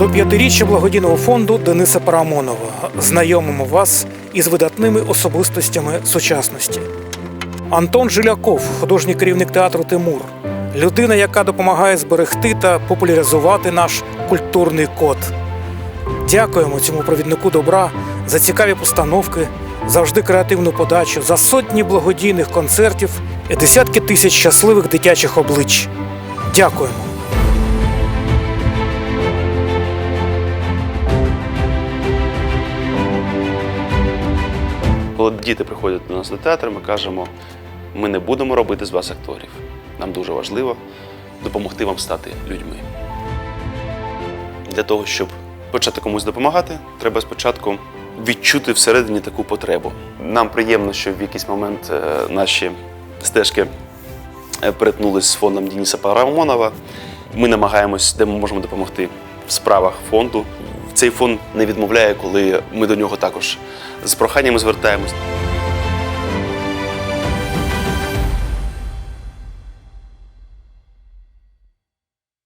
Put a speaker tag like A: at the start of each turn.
A: До п'ятиріччя благодійного фонду Дениса Парамонова знайомимо вас із видатними особистостями сучасності. Антон Жиляков, художній керівник театру Тимур, людина, яка допомагає зберегти та популяризувати наш культурний код. Дякуємо цьому провіднику добра за цікаві постановки, завжди креативну подачу, за сотні благодійних концертів і десятки тисяч щасливих дитячих облич. Дякуємо.
B: Коли діти приходять до нас до театру, ми кажемо, ми не будемо робити з вас акторів. Нам дуже важливо допомогти вам стати людьми. Для того, щоб почати комусь допомагати, треба спочатку відчути всередині таку потребу. Нам приємно, що в якийсь момент е, наші стежки е, перетнулись з фондом Дениса Парамонова. Ми намагаємось, де ми можемо допомогти в справах фонду. Цей фонд не відмовляє, коли ми до нього також з проханнями звертаємось.